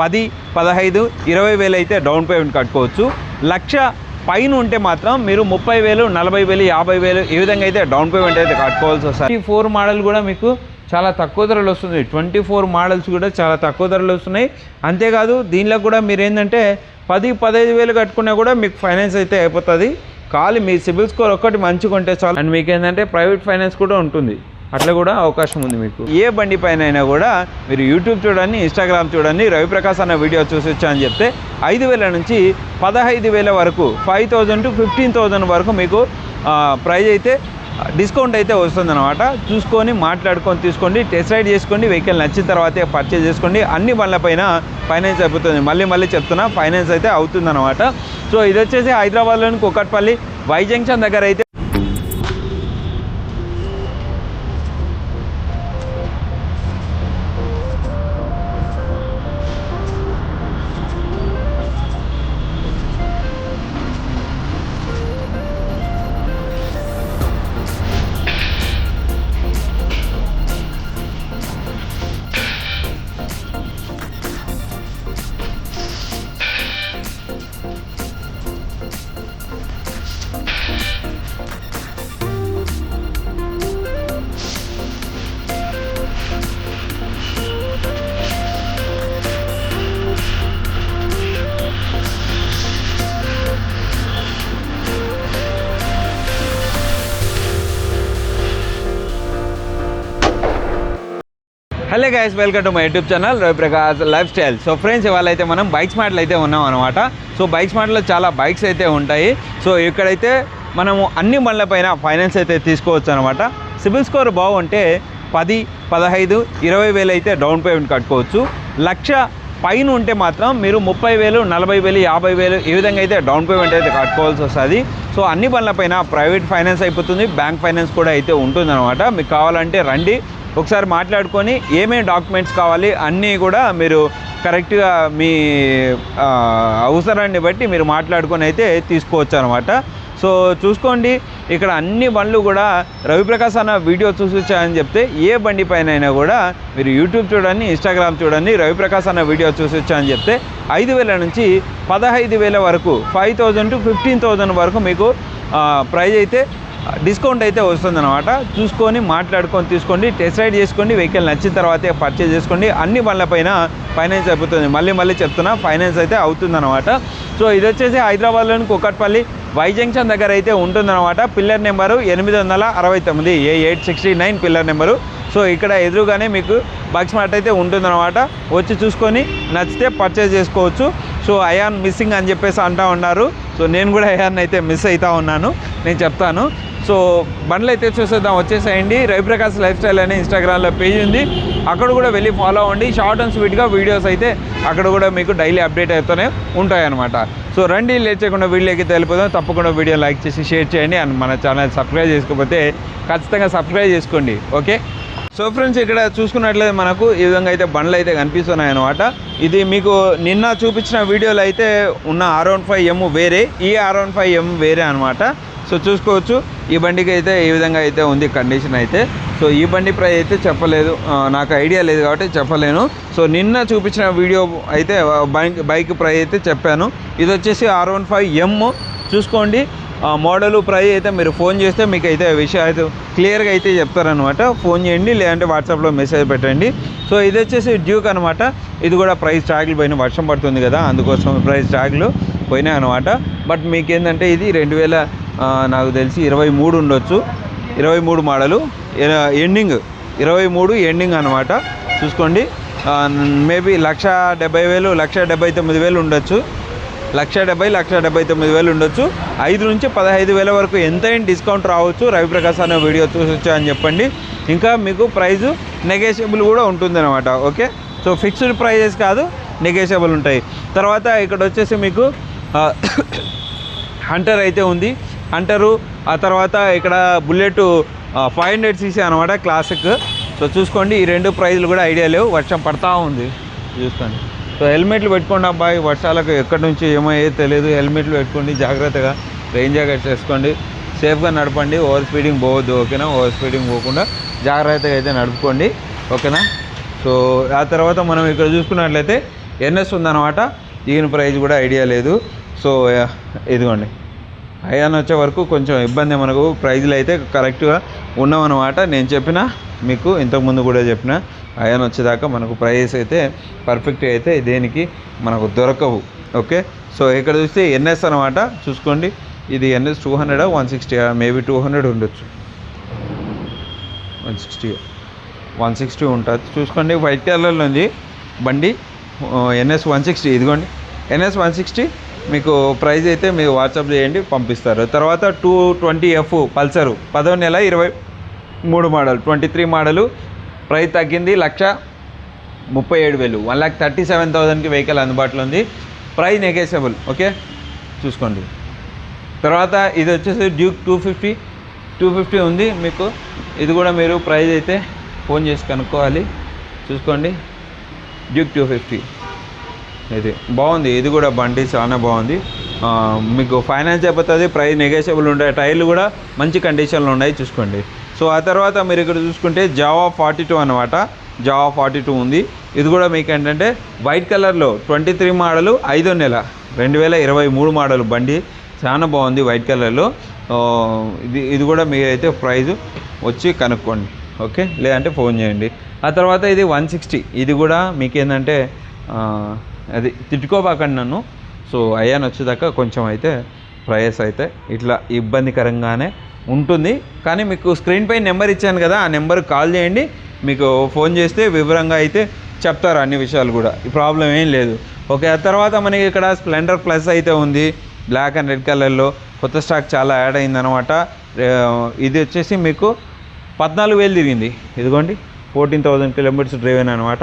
పది పదహైదు ఇరవై వేలు అయితే డౌన్ పేమెంట్ కట్టుకోవచ్చు. లక్ష పైన ఉంటే మాత్రం మీరు ముప్పై వేలు నలభై వేలు యాభై వేలు ఈ విధంగా అయితే డౌన్ పేమెంట్ అయితే కట్టుకోవాల్సి వస్తుంది. ఈ ఫోర్ మోడల్ కూడా మీకు చాలా తక్కువ ధరలు వస్తుంది. ట్వంటీ ఫోర్ మోడల్స్ కూడా చాలా తక్కువ ధరలు వస్తున్నాయి. అంతేకాదు దీనిలో కూడా మీరు ఏంటంటే పది పదహైదు వేలు కట్టుకున్నా కూడా మీకు ఫైనాన్స్ అయితే అయిపోతుంది. ఖాళీ మీ సిబిల్ స్కోర్ ఒక్కటి మంచిగా ఉంటే చాలు. అండ్ మీకు ఏంటంటే ప్రైవేట్ ఫైనాన్స్ కూడా ఉంటుంది. అట్లా కూడా అవకాశం ఉంది మీకు. ఏ బండి పైన అయినా కూడా మీరు యూట్యూబ్ చూడండి ఇన్స్టాగ్రామ్ చూడండి రవిప్రకాశ్ అన్న వీడియో చూసొచ్చా అని చెప్తే ఐదు వేల నుంచి పదహైదు వేల వరకు five thousand to fifteen thousand వరకు మీకు ప్రైజ్ అయితే డిస్కౌంట్ అయితే వస్తుంది అనమాట చూసుకొని మాట్లాడుకొని తీసుకోండి టెస్ట్ రైడ్ చేసుకోండి వెహికల్ నచ్చిన తర్వాతే పర్చేజ్ చేసుకోండి. అన్ని బండ్లపైన ఫైనాన్స్ అయిపోతుంది. మళ్ళీ మళ్ళీ చెప్తున్నా ఫైనాన్స్ అయితే అవుతుందన్నమాట. సో ఇది వచ్చేసి హైదరాబాద్లోని కుక్కట్పల్లి వై జంక్షన్ దగ్గర అయితే hello guys welcome to my YouTube channel Raviprakash life style so friends ఇవాళ అయితే మనం బైక్స్ మాటలు అయితే ఉన్నాం అనమాట సో బైక్స్ మాటలో చాలా బైక్స్ అయితే ఉంటాయి. సో ఇక్కడైతే మనము అన్ని బండ్లపైన ఫైనాన్స్ అయితే తీసుకోవచ్చు అనమాట సిబిల్ స్కోర్ బాగుంటే పది పదహైదు ఇరవై వేలు అయితే డౌన్ పేమెంట్ కట్టుకోవచ్చు. లక్ష పైన ఉంటే మాత్రం మీరు ముప్పై వేలు నలభై వేలు యాభై వేలు ఈ విధంగా అయితే డౌన్ పేమెంట్ అయితే కట్టుకోవాల్సి వస్తుంది. సో అన్ని బండ్లపైన ప్రైవేట్ ఫైనాన్స్ అయిపోతుంది. బ్యాంక్ ఫైనాన్స్ కూడా అయితే ఉంటుందన్నమాట. మీకు కావాలంటే రండి. ఒకసారి మాట్లాడుకొని ఏమేమి డాక్యుమెంట్స్ కావాలి అన్నీ కూడా మీరు కరెక్ట్గా మీ అవసరాన్ని బట్టి మీరు మాట్లాడుకొని అయితే తీసుకోవచ్చు అనమాట సో చూసుకోండి ఇక్కడ అన్ని బండ్లు కూడా రవిప్రకాశ్ అన్న వీడియో చూసొచ్చాయని చెప్తే ఏ బండి పైన అయినా కూడా మీరు యూట్యూబ్ చూడండి ఇన్స్టాగ్రామ్ చూడండి రవిప్రకాశ్ అన్న వీడియో చూసొచ్చాయని చెప్తే ఐదు వేల నుంచి పదహైదు వేల వరకు five thousand to fifteen thousand వరకు మీకు ప్రైజ్ అయితే డిస్కౌంట్ అయితే వస్తుందన్నమాట. చూసుకొని మాట్లాడుకొని తీసుకోండి. టెస్ట్ రైడ్ చేసుకోండి. వెహికల్ నచ్చిన తర్వాతే పర్చేజ్ చేసుకోండి. అన్ని బండ్లపైన ఫైనాన్స్ అయిపోతుంది. మళ్ళీ మళ్ళీ చెప్తున్నా ఫైనాన్స్ అయితే అవుతుందన్నమాట. సో ఇది వచ్చేసి హైదరాబాద్లోని కుక్కట్పల్లి వై జంక్షన్ దగ్గర అయితే ఉంటుందన్నమాట. పిల్లర్ నెంబరు ఎనిమిది వందల అరవై తొమ్మిది A eight sixty nine pillar number. So ఇక్కడ ఎదురుగానే మీకు బగ్ మార్ట్ అయితే ఉంటుందన్నమాట. వచ్చి చూసుకొని నచ్చితే పర్చేజ్ చేసుకోవచ్చు. సో అయాన్ మిస్సింగ్ అని చెప్పేసి అంటా ఉన్నారు. సో నేను కూడా అయాన్ అయితే మిస్ అవుతూ ఉన్నాను. నేను చెప్తాను. సో బండ్లు అయితే చూసేద్దాం. వచ్చేసేయండి. రవిప్రకాశ్ లైఫ్ స్టైల్ అనే ఇన్స్టాగ్రామ్లో పేజ్ ఉంది. అక్కడ కూడా వెళ్ళి ఫాలో అవ్వండి. షార్ట్ అండ్ స్వీట్గా వీడియోస్ అయితే అక్కడ కూడా మీకు డైలీ అప్డేట్ అవుతూనే ఉంటాయన్నమాట. సో రండి లేట్ చేయకుండా వీడియోకి తెలిపోదాం. తప్పకుండా వీడియో లైక్ చేసి షేర్ చేయండి అండ్ మన ఛానల్ సబ్స్క్రైబ్ చేసుకోకపోతే ఖచ్చితంగా సబ్స్క్రైబ్ చేసుకోండి. ఓకే సో ఫ్రెండ్స్ ఇక్కడ చూసుకున్నట్లయితే మనకు ఈ విధంగా అయితే బండ్లు అయితే కనిపిస్తున్నాయి అనమాట ఇది మీకు నిన్న చూపించిన వీడియోలో అయితే ఉన్న ఆర్ వన్ ఫైవ్ ఎమ్ వేరే ఈ ఆర్ వన్ ఫైవ్ ఎమ్ వేరే అనమాట సో చూసుకోవచ్చు ఈ బండికి అయితే ఈ విధంగా అయితే ఉంది కండిషన్ అయితే. సో ఈ బండి ప్రైస్ అయితే చెప్పలేదు నాకు ఐడియా లేదు కాబట్టి చెప్పలేను. సో నిన్న చూపించిన వీడియో అయితే బైక్ బైక్ ప్రైస్ అయితే చెప్పాను. ఇది వచ్చేసి ఆర్ వన్ ఫైవ్ ఎమ్ చూసుకోండి మోడలు ప్రైస్ అయితే మీరు ఫోన్ చేస్తే మీకు అయితే విషయం అయితే క్లియర్గా అయితే చెప్తారనమాట ఫోన్ చేయండి లేదంటే వాట్సాప్లో మెసేజ్ పెట్టండి. సో ఇది వచ్చేసి డ్యూక్ అనమాట ఇది కూడా ప్రైస్ ట్యాగులు పోయిన వర్షం పడుతుంది కదా అందుకోసం ప్రైస్ ట్యాగులు పోయినాయి అనమాట బట్ మీకు ఏంటంటే ఇది రెండు వేల నాకు తెలిసి ఇరవై మూడు ఉండొచ్చు. ఇరవై మూడు మోడలు. ఎండింగ్. ఇరవై మూడు ఎండింగ్ అనమాట చూసుకోండి. మేబీ లక్ష డెబ్బై వేలు లక్ష డెబ్బై తొమ్మిది వేలు ఉండొచ్చు. లక్ష డెబ్బై లక్ష డెబ్బై తొమ్మిది వేలు ఉండొచ్చు. ఐదు నుంచి పదహైదు వేల వరకు ఎంతైనా డిస్కౌంట్ రావచ్చు. రవిప్రకాశ్ అనే వీడియో చూసొచ్చా అని చెప్పండి. ఇంకా మీకు ప్రైజు నెగేషియబుల్ కూడా ఉంటుందన్నమాట. ఓకే? సో ఫిక్స్డ్ ప్రైజెస్ కాదు నెగేషియబుల్ ఉంటాయి. తర్వాత ఇక్కడ వచ్చేసి మీకు హంటర్ అయితే ఉంది. అంటారు ఆ తర్వాత ఇక్కడ బుల్లెట్ ఫైవ్ హండ్రెడ్ సీసీ అనమాట క్లాసిక్. సో చూసుకోండి ఈ రెండు ప్రైజులు కూడా ఐడియా లేవు. వర్షం పడతా ఉంది. చూసుకోండి. సో హెల్మెట్లు పెట్టుకోండి అబ్బాయి. వర్షాలకు ఎక్కడి నుంచి ఏమయ్యేది తెలియదు. హెల్మెట్లు పెట్టుకోండి జాగ్రత్తగా రెయిన్ జాకెట్ చేసుకోండి సేఫ్గా నడపండి. ఓవర్ స్పీడింగ్ పోవద్దు ఓకేనా? ఓవర్ స్పీడింగ్ పోకుండా జాగ్రత్తగా అయితే నడుపుకోండి ఓకేనా? సో ఆ తర్వాత మనం ఇక్కడ చూసుకున్నట్లయితే ఎన్ఎస్ ఉందన్నమాట. దీని ప్రైజ్ కూడా ఐడియా లేదు. సో ఇదిగోండి. అయాన్ వచ్చే వరకు కొంచెం ఇబ్బంది మనకు. ప్రైజ్లు అయితే కరెక్ట్గా ఉన్నామన్నమాట నేను చెప్పిన మీకు ఇంతకుముందు కూడా చెప్పిన అయాన్ వచ్చేదాకా మనకు ప్రైజెస్ అయితే పర్ఫెక్ట్ అయితే దేనికి మనకు దొరకవు. ఓకే? సో ఇక్కడ చూస్తే ఎన్ఎస్ అనమాట చూసుకోండి. ఇది NS two hundred one sixty maybe two hundred ఉండొచ్చు. వన్ సిక్స్టీ వన్ సిక్స్టీ ఉంటుంది. చూసుకోండి వైట్ కలర్లో ఉంది. బండి ఎన్ఎస్ వన్ సిక్స్టీ. ఇదిగోండి. ఎన్ఎస్ వన్ సిక్స్టీ మీకు ప్రైజ్ అయితే మీరు వాట్సాప్ చేయండి పంపిస్తారు. తర్వాత టూ ట్వంటీ ఎఫ్ పల్సరు. పదో నెల ఇరవై మూడు model twenty three model. Price తగ్గింది లక్ష ముప్పై ఏడు వేలు. వన్ ల్యాక్ థర్టీ సెవెన్ థౌసండ్కి వెహికల్ అందుబాటులో ఉంది. Price negotiable okay? చూసుకోండి. తర్వాత ఇది వచ్చేసి Duke two fifty two fifty ఉంది మీకు. ఇది కూడా మీరు ప్రైజ్ అయితే ఫోన్ చేసి కనుక్కోవాలి. చూసుకోండి. డ్యూక్ టూ ఫిఫ్టీ ఇది బాగుంది. ఇది కూడా బండి చాలా బాగుంది. మీకు ఫైనాన్స్ అయిపోతుంది ప్రైస్ నెగోషియబుల్ ఉంటాయి. టైర్లు కూడా మంచి కండిషన్లో ఉన్నాయి చూసుకోండి. సో ఆ తర్వాత మీరు ఇక్కడ చూసుకుంటే జావా ఫార్టీ టూ అనమాట జావా ఫార్టీ టూ ఉంది. ఇది కూడా మీకు ఏంటంటే వైట్ కలర్లో ట్వంటీ త్రీ మోడలు ఐదో నెల రెండు వేల ఇరవై మూడు మోడల్ బండి. చాలా బాగుంది వైట్ కలర్లో. ఇది ఇది కూడా మీరైతే ప్రైజ్ వచ్చి కనుక్కోండి. ఓకే? లేదంటే ఫోన్ చేయండి. ఆ తర్వాత ఇది వన్ సిక్స్టీ. ఇది కూడా మీకు ఏంటంటే అది తిట్టుకోబాకండి నన్ను. సో అయ్యాను వచ్చేదాకా కొంచెం అయితే ప్రయాస్ అయితే ఇట్లా ఇబ్బందికరంగానే ఉంటుంది. కానీ మీకు స్క్రీన్ పై నెంబర్ ఇచ్చాను కదా ఆ నెంబర్కి కాల్ చేయండి. మీకు ఫోన్ చేస్తే వివరంగా అయితే చెప్తారు అన్ని విషయాలు కూడా. ఈ ప్రాబ్లం ఏం లేదు. ఓకే ఆ తర్వాత మనకి ఇక్కడ స్ప్లెండర్ ప్లస్ అయితే ఉంది. బ్లాక్ అండ్ రెడ్ కలర్లో కొత్త స్టాక్ చాలా యాడ్ అయిందనమాట ఇది వచ్చేసి మీకు పద్నాలుగు వేలు తిరిగింది. ఇదిగోండి ఫోర్టీన్ థౌజండ్ కిలోమీటర్స్ డ్రైవెన్ అనమాట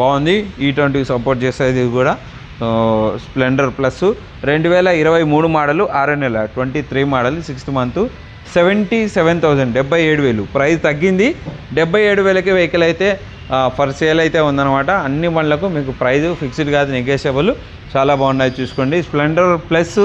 బాగుంది. ఈ ట్వంటీకి సపోర్ట్ చేసేది ఇది కూడా స్ప్లెండర్ ప్లస్ రెండు వేల ఇరవై మూడు మోడలు ఆరో నెల twenty three model sixth month seventy seven thousand డెబ్బై ఏడు వేలు. ప్రైస్ తగ్గింది. డెబ్బై ఏడు వేలకి వెహికల్ అయితే ఫర్ సేల్ అయితే ఉందన్నమాట. అన్ని బండ్లకు మీకు ప్రైస్ ఫిక్స్డ్ కాదు నెగోషియబుల్ చాలా బాగున్నాయి చూసుకోండి. స్ప్లెండర్ ప్లస్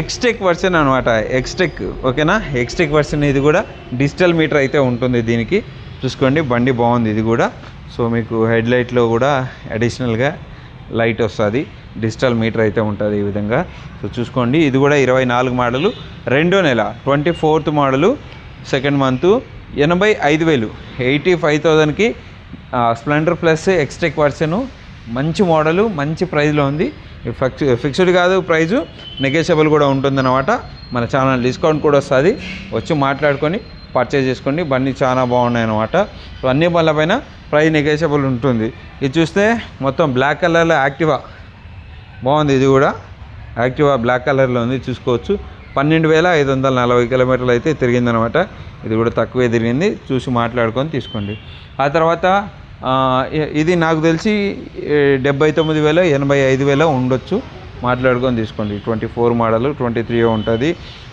ఎక్స్టెక్ వర్షన్ అనమాట ఎక్స్టెక్ ఓకేనా? ఎక్స్టెక్ వర్షన్ ఇది కూడా డిజిటల్ మీటర్ అయితే ఉంటుంది దీనికి. చూసుకోండి బండి బాగుంది ఇది కూడా. సో మీకు హెడ్ లైట్లో కూడా అడిషనల్గా లైట్ వస్తుంది. డిజిటల్ మీటర్ అయితే ఉంటుంది ఈ విధంగా. సో చూసుకోండి ఇది కూడా ఇరవై నాలుగు మోడలు. రెండో నెల twenty fourth model second month ఎనభై ఐదు వేలు. ఎయిటీ ఫైవ్ థౌజండ్కి స్ప్లెండర్ ప్లస్ ఎక్స్టెక్ వర్షను. మంచి మోడలు మంచి ప్రైస్లో ఉంది. ఫిక్స్ ఫిక్స్డ్ కాదు ప్రైజు నెగోషియబుల్ కూడా ఉంటుందన్నమాట. మన ఛానల్ డిస్కౌంట్ కూడా వస్తుంది. వచ్చి మాట్లాడుకొని పర్చేజ్ చేసుకోండి. బండి చాలా బాగున్నాయి అన్నమాట సో అన్ని బండ్ల పైన ప్రైస్ నెగోషియబుల్ ఉంటుంది. ఇది చూస్తే మొత్తం బ్లాక్ కలర్లో యాక్టివా బాగుంది ఇది కూడా. యాక్టివా బ్లాక్ కలర్లో ఉంది చూసుకోవచ్చు. పన్నెండు వేల ఐదు వందల నలభై కిలోమీటర్లు అయితే తిరిగిందనమాట. ఇది కూడా తక్కువే తిరిగింది. చూసి మాట్లాడుకొని తీసుకోండి. ఆ తర్వాత ఇది నాకు తెలిసి డెబ్బై తొమ్మిది వేల ఎనభై ఐదు వేల ఉండొచ్చు. మాట్లాడుకొని తీసుకోండి. Twenty four model twenty three ఉంటుంది.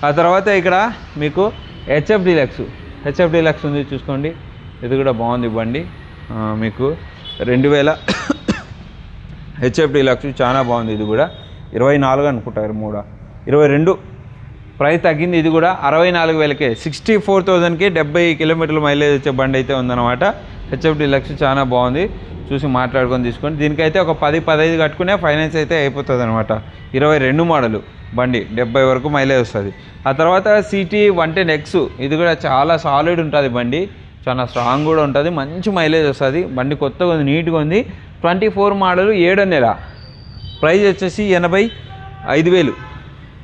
ఆ తర్వాత ఇక్కడ మీకు హెచ్ఎఫ్ డీలక్స్ హెచ్ఎఫ్ డీలక్స్ ఉంది చూసుకోండి. ఇది కూడా బాగుంది బండి. మీకు రెండు వేల హెచ్ఎఫ్ డీలక్స్ చాలా బాగుంది ఇది కూడా. ఇరవై నాలుగు అనుకుంటారు మూడ. ఇరవై రెండు ప్రైస్ తగ్గింది ఇది కూడా అరవై నాలుగు వేలకే. సిక్స్టీ ఫోర్ థౌజండ్కి డెబ్బై కిలోమీటర్ల మైలేజ్ వచ్చే బండి అయితే ఉందన్నమాట. హెచ్ఎఫ్ డీలక్స్ చాలా బాగుంది. చూసి మాట్లాడుకొని తీసుకోండి దీనికైతే ఒక పది పదహైదు కట్టుకునే ఫైనాన్స్ అయితే అయిపోతుంది అనమాట ఇరవై రెండు మోడలు బండి డెబ్బై వరకు మైలేజ్ వస్తుంది. ఆ తర్వాత సిటీ వన్ టెన్ ఎక్స్ ఇది కూడా చాలా సాలిడ్ ఉంటుంది బండి. చాలా స్ట్రాంగ్ కూడా ఉంటుంది మంచి మైలేజ్ వస్తుంది. బండి కొత్తగా ఉంది నీట్గా ఉంది. ట్వంటీ ఫోర్ మోడల్ ఏడో నెల. ప్రైజ్ వచ్చేసి ఎనభై ఐదు వేలు.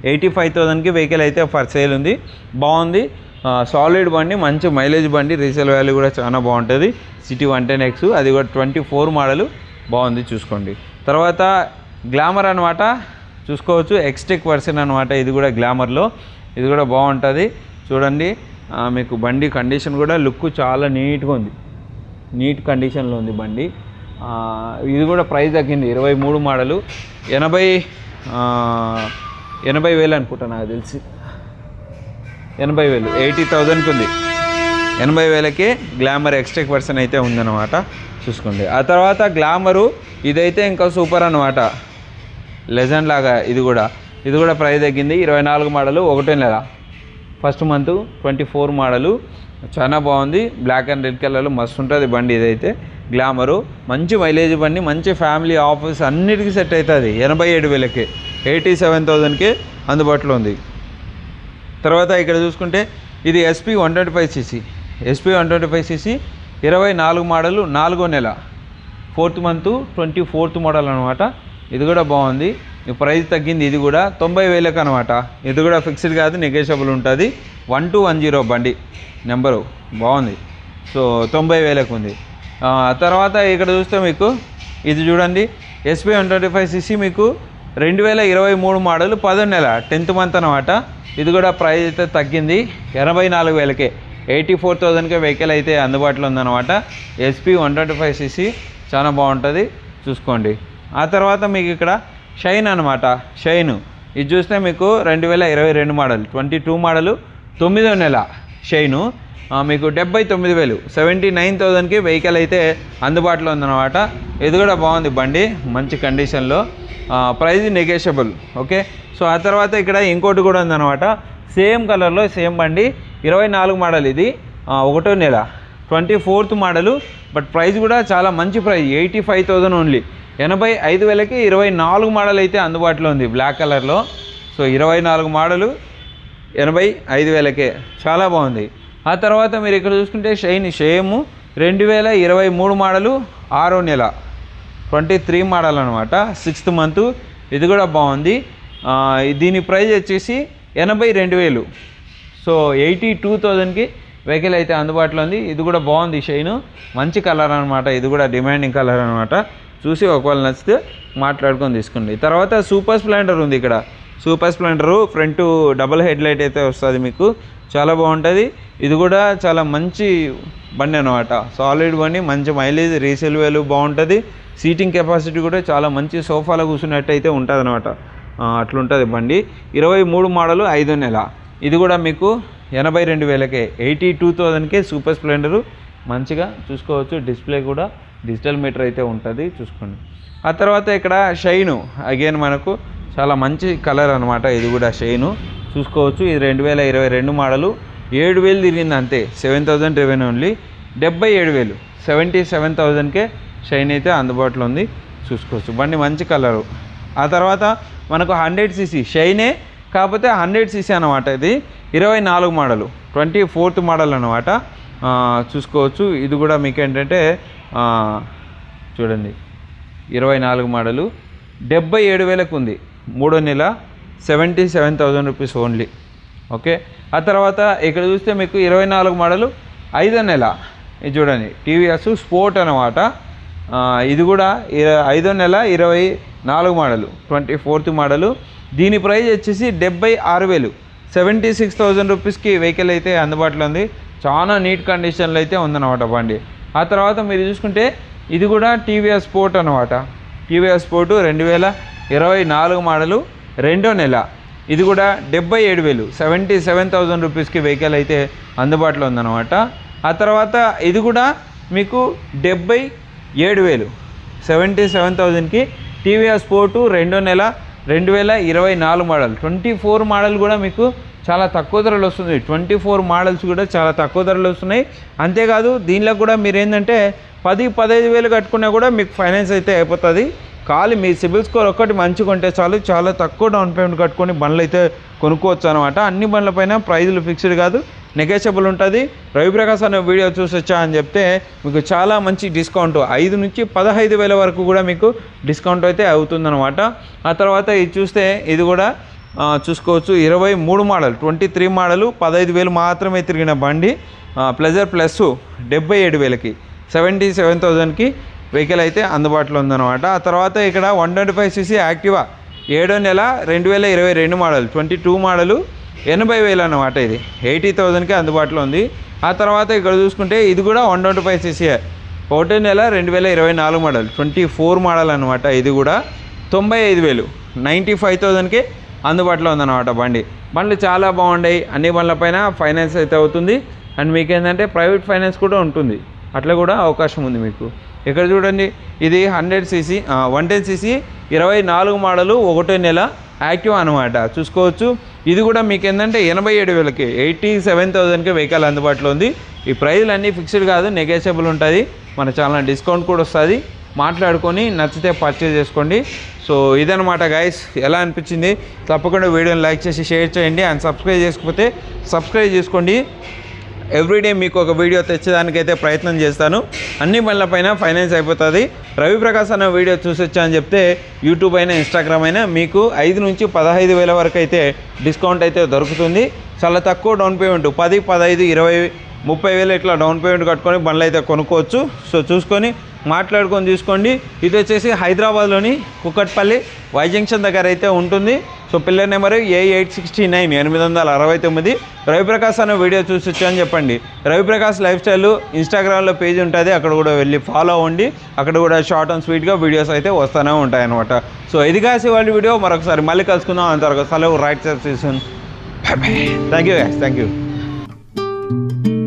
ఎయిటీ ఫైవ్ థౌజండ్కి వెహికల్ అయితే ఫర్ సేల్ ఉంది. బాగుంది. సాలిడ్ బండి మంచి మైలేజ్ బండి. రీసేల్ వాల్యూ కూడా చాలా బాగుంటుంది. సిటీ వన్ టెన్ ఎక్స్ అది కూడా ట్వంటీ ఫోర్ మోడల్ బాగుంది చూసుకోండి. తర్వాత గ్లామర్ అనమాట చూసుకోవచ్చు. ఎక్స్టెక్ వర్షన్ అనమాట ఇది కూడా గ్లామర్లో ఇది కూడా బాగుంటుంది. చూడండి. మీకు బండి కండిషన్ కూడా లుక్ చాలా నీట్గా ఉంది. నీట్ కండిషన్లో ఉంది బండి. ఇది కూడా ప్రైస్ తగ్గింది. ఇరవై మూడు మోడలు. ఎనభై ఎనభై వేలు అనుకుంటా నాకు తెలిసి. ఎనభై వేలు. ఎయిటీ థౌజండ్కి ఉంది. ఎనభై వేలకే గ్లామర్ ఎక్స్ట్రెక్ వర్షన్ అయితే ఉందన్నమాట. చూసుకోండి. ఆ తర్వాత గ్లామరు ఇదైతే ఇంకా సూపర్ అనమాట లెజెండ్ లాగా ఇది కూడా. ఇది కూడా ప్రైస్ తగ్గింది. ఇరవై నాలుగు మోడలు. ఒకటో నెల first month twenty four model. చాలా బాగుంది. బ్లాక్ అండ్ రెడ్ కలర్లో మస్తు ఉంటుంది బండి ఇదైతే. గ్లామరు మంచి మైలేజ్ బండి మంచి ఫ్యామిలీ ఆఫీస్ అన్నిటికీ సెట్ అవుతుంది ఎనభై ఏడు వేలకి. ఎయిటీ సెవెన్ థౌజండ్కే అందుబాటులో ఉంది. తర్వాత ఇక్కడ చూసుకుంటే ఇది SP one twenty five CC SP one twenty five CC ఇరవై నాలుగు మోడలు నాలుగో నెల. Fourth month twenty fourth model అనమాట ఇది కూడా బాగుంది. ప్రైస్ తగ్గింది ఇది కూడా తొంభై వేలకు అనమాట ఇది కూడా ఫిక్స్డ్ కాదు నెగోషియబుల్ ఉంటుంది. వన్ టూ వన్ జీరో బండి నెంబరు బాగుంది. సో తొంభై వేలకు ఉంది. తర్వాత ఇక్కడ చూస్తే మీకు ఇది చూడండి SP one twenty five CC మీకు రెండు వేల ఇరవై మూడు మోడల్ పదో నెల టెన్త్ మంత్ అనమాట ఇది కూడా ప్రైస్ అయితే తగ్గింది ఎనభై నాలుగు వేలకే. ఎయిటీ ఫోర్ థౌజండ్కే వెహికల్ అయితే అందుబాటులో ఉందన్నమాట. SP one twenty five CC చాలా బాగుంటుంది చూసుకోండి. ఆ తర్వాత మీకు ఇక్కడ షైన్ అనమాట షైన్. ఇది చూస్తే మీకు రెండు వేల ఇరవై రెండు మోడల్ ట్వంటీ టూ మోడలు తొమ్మిదో నెల షైను. మీకు డెబ్బై తొమ్మిది వేలు సెవెంటీ నైన్ థౌజండ్కి వెహికల్ అయితే అందుబాటులో ఉందన్నమాట. ఇది కూడా బాగుంది బండి మంచి కండిషన్లో. Praise negotiable okay? సో ఆ తర్వాత ఇక్కడ ఇంకోటి కూడా ఉందన్నమాట. సేమ్ కలర్లో సేమ్ బండి ఇరవై నాలుగు మోడల్ ఇది. ఒకటో నెల twenty fourth model but price కూడా చాలా మంచి price eighty five thousand only. ఎనభై ఐదు వేలకి ఇరవై నాలుగు మోడల్ అయితే అందుబాటులో ఉంది బ్లాక్ కలర్లో. సో ఇరవై నాలుగు మోడలు ఎనభై ఐదు వేలకే. చాలా బాగుంది. ఆ తర్వాత మీరు ఇక్కడ చూసుకుంటే షైన్ షేము రెండు వేల ఇరవై మూడు మోడలు ఆరో నెల. ట్వంటీ త్రీ మోడల్ అనమాట సిక్స్త్ మంత్. ఇది కూడా బాగుంది. దీని ప్రైస్ వచ్చేసి ఎనభై రెండు వేలు. సో ఎయిటీ టూ థౌజండ్కి వెహికల్ అయితే అందుబాటులో ఉంది. ఇది కూడా బాగుంది షైను. మంచి కలర్ అనమాట. ఇది కూడా డిమాండింగ్ కలర్ అనమాట. చూసి ఒకవేళ నచ్చితే మాట్లాడుకొని తీసుకోండి. తర్వాత సూపర్ స్ప్లెండర్ ఉంది ఇక్కడ. Super Splendor front double headlight అయితే వస్తుంది మీకు. చాలా బాగుంటుంది. ఇది కూడా చాలా మంచి బండి అనమాట సాలిడ్ బండి మంచి మైలేజ్ రీసేల్ వేలు బాగుంటుంది. సీటింగ్ కెపాసిటీ కూడా చాలా మంచి సోఫాలో కూర్చున్నట్టు అయితే ఉంటుంది అనమాట అట్లుంటుంది బండి. ఇరవై మూడు మోడలు ఐదో నెల. ఇది కూడా మీకు ఎనభై రెండు వేలకే. ఎయిటీ టూ థౌజండ్కే సూపర్ స్ప్లెండరు. మంచిగా చూసుకోవచ్చు. డిస్ప్లే కూడా డిజిటల్ మీటర్ అయితే ఉంటుంది చూసుకోండి. ఆ తర్వాత ఇక్కడ షైను అగైన్ మనకు చాలా మంచి కలర్ అనమాట ఇది కూడా షైను. చూసుకోవచ్చు ఇది రెండు వేల ఇరవై రెండు మోడలు ఏడు వేలు తిరిగింది అంతే సెవెన్ థౌజండ్ రెవెన్యూ ఓన్లీ డెబ్బై ఏడు వేలు సెవెంటీ సెవెన్ థౌజండ్కే షైన్ అయితే అందుబాటులో ఉంది చూసుకోవచ్చు. బండి మంచి కలరు. ఆ తర్వాత మనకు హండ్రెడ్ సీసీ షైనే కాకపోతే హండ్రెడ్ సీసీ అనమాట ఇది. ఇరవై నాలుగు మోడలు ట్వంటీ ఫోర్త్ మోడల్ అనమాట చూసుకోవచ్చు. ఇది కూడా మీకు ఏంటంటే చూడండి. ఇరవై నాలుగు మోడలు డెబ్బై ఏడు వేలకు ఉంది. మూడో నెల seventy seven thousand rupees only. Okay? ఆ తర్వాత ఇక్కడ చూస్తే మీకు ఇరవై నాలుగు మోడలు ఐదో నెల. ఇది చూడండి. టీవీఎస్ స్పోర్ట్ అనమాట ఇది కూడా ఐదో నెల ఇరవై నాలుగు మోడలు ట్వంటీ ఫోర్త్ మోడలు. దీని ప్రైజ్ వచ్చేసి డెబ్బై ఆరు వేలు. సెవెంటీ సిక్స్ థౌజండ్ రూపీస్కి వెహికల్ అయితే అందుబాటులో ఉంది. చాలా నీట్ కండిషన్లో అయితే ఉందన్నమాట బండి. ఆ తర్వాత మీరు చూసుకుంటే ఇది కూడా టీవీఎస్ స్పోర్ట్ అనమాట టీవీఎస్ స్పోర్టు రెండు వేల ఇరవై నాలుగు మోడలు రెండో నెల. ఇది కూడా డెబ్బై ఏడు వేలు. సెవెంటీ సెవెన్ థౌజండ్ రూపీస్కి వెహికల్ అయితే అందుబాటులో ఉందన్నమాట. ఆ తర్వాత ఇది కూడా మీకు డెబ్బై ఏడు వేలు. సెవెంటీ సెవెన్ థౌజండ్కి టీవీఎస్ స్పోర్టు రెండో నెల రెండు వేల ఇరవై నాలుగు మోడల్. ట్వంటీ ఫోర్ మోడల్ కూడా మీకు చాలా తక్కువ ధరలు వస్తుంది. ట్వంటీ ఫోర్ మోడల్స్ కూడా చాలా తక్కువ ధరలు వస్తున్నాయి. అంతేకాదు దీనిలో కూడా మీరు ఏంటంటే పది పదహైదు వేలు కట్టుకున్నా కూడా మీకు ఫైనాన్స్ అయితే అయిపోతుంది. ఖాళీ మీ సిబిల్ స్కోర్ ఒక్కటి మంచిగా ఉంటే చాలు చాలా తక్కువ డౌన్ పేమెంట్ కట్టుకొని బండ్లు అయితే కొనుక్కోవచ్చు అనమాట అన్ని బండ్లపైన ప్రైజులు ఫిక్స్డ్ కాదు నెగోషియబుల్ ఉంటుంది. రవిప్రకాశ్ అనే వీడియో చూసొచ్చా అని చెప్తే మీకు చాలా మంచి డిస్కౌంట్. ఐదు నుంచి పదహైదు వేల వరకు కూడా మీకు డిస్కౌంట్ అయితే అవుతుందన్నమాట. ఆ తర్వాత ఇది చూస్తే ఇది కూడా చూసుకోవచ్చు. ఇరవై మూడు మోడల్ ట్వంటీ త్రీ మోడలు పదహైదు వేలు మాత్రమే తిరిగిన బండి. ప్లెజర్ ప్లస్ డెబ్బై ఏడు వేలకి సెవెంటీ సెవెన్ థౌజండ్కి వెహికల్ అయితే అందుబాటులో ఉందన్నమాట. ఆ తర్వాత ఇక్కడ one twenty five CC Activa ఏడో నెల రెండు వేల ఇరవై రెండు మోడల్ ట్వంటీ టూ మోడలు ఎనభై వేలు అన్నమాట ఇది. ఎయిటీ థౌజండ్కి అందుబాటులో ఉంది. ఆ తర్వాత ఇక్కడ చూసుకుంటే ఇది కూడా వన్ ట్వంటీ ఫైవ్ సీసీ ఒకటో నెల రెండు వేల ఇరవై నాలుగు మోడల్ ట్వంటీ ఫోర్ మోడల్ అనమాట ఇది కూడా. తొంభై ఐదు వేలు నైంటీ ఫైవ్ థౌజండ్కి అందుబాటులో ఉందన్నమాట బండి. బండ్లు చాలా బాగున్నాయి అన్ని బండ్లపైన ఫైనాన్స్ అయితే అవుతుంది. అండ్ మీకు ఏంటంటే ప్రైవేట్ ఫైనాన్స్ కూడా ఉంటుంది. అట్లా కూడా అవకాశం ఉంది మీకు. ఇక్కడ చూడండి ఇది hundred CC one ten CC ఇరవై నాలుగు మోడలు ఒకటో నెల యాక్టివ్ అనమాట చూసుకోవచ్చు. ఇది కూడా మీకు ఏంటంటే ఎనభై ఏడు వేలకి ఎయిటీ సెవెన్ థౌజండ్కి వెహికల్ అందుబాటులో ఉంది. ఈ ప్రైజ్లు అన్నీ ఫిక్స్డ్ కాదు నెగోషియబుల్ ఉంటుంది మన చాలా డిస్కౌంట్ కూడా వస్తుంది. మాట్లాడుకొని నచ్చితే పర్చేజ్ చేసుకోండి. సో ఇదనమాట గైస్ ఎలా అనిపించింది? తప్పకుండా వీడియోని లైక్ చేసి షేర్ చేయండి అండ్ సబ్స్క్రైబ్ చేసుకపోతే సబ్స్క్రైబ్ చేసుకోండి. ఎవ్రీడే మీకు ఒక వీడియో తెచ్చేదానికైతే ప్రయత్నం చేస్తాను. అన్ని బండ్ల పైన ఫైనాన్స్ అయిపోతుంది. రవి ప్రకాశ్ అన్న వీడియో చూసొచ్చా అని చెప్తే యూట్యూబ్ అయినా ఇన్స్టాగ్రామ్ అయినా మీకు ఐదు నుంచి పదహైదు వేల వరకు అయితే డిస్కౌంట్ అయితే దొరుకుతుంది. చాలా తక్కువ డౌన్ పేమెంట్ పది పదహైదు ఇరవై ముప్పై వేలు ఇట్లా డౌన్ పేమెంట్ కట్టుకొని బండ్లు అయితే కొనుక్కోవచ్చు. సో చూసుకొని మాట్లాడుకొని తీసుకోండి. ఇది వచ్చేసి హైదరాబాద్లోని కుక్కట్పల్లి వై జంక్షన్ దగ్గర అయితే ఉంటుంది. So pillar number A eight sixty nine ఎనిమిది వందల అరవై తొమ్మిది. రవిప్రకాశ్ అనే వీడియో చూసొచ్చు అని చెప్పండి. రవిప్రకాశ్ లైఫ్ స్టైల్ ఇన్స్టాగ్రామ్లో పేజ్ ఉంటుంది. అక్కడ కూడా వెళ్ళి ఫాలో అవ్వండి. అక్కడ కూడా షార్ట్ అండ్ స్వీట్గా వీడియోస్ అయితే వస్తూనే ఉంటాయి అనమాట సో ఇది కాసి వాళ్ళ వీడియో. మరొకసారి మళ్ళీ కలుసుకుందాం. అంతవరకు సెలవు. Right subscription thank you thank you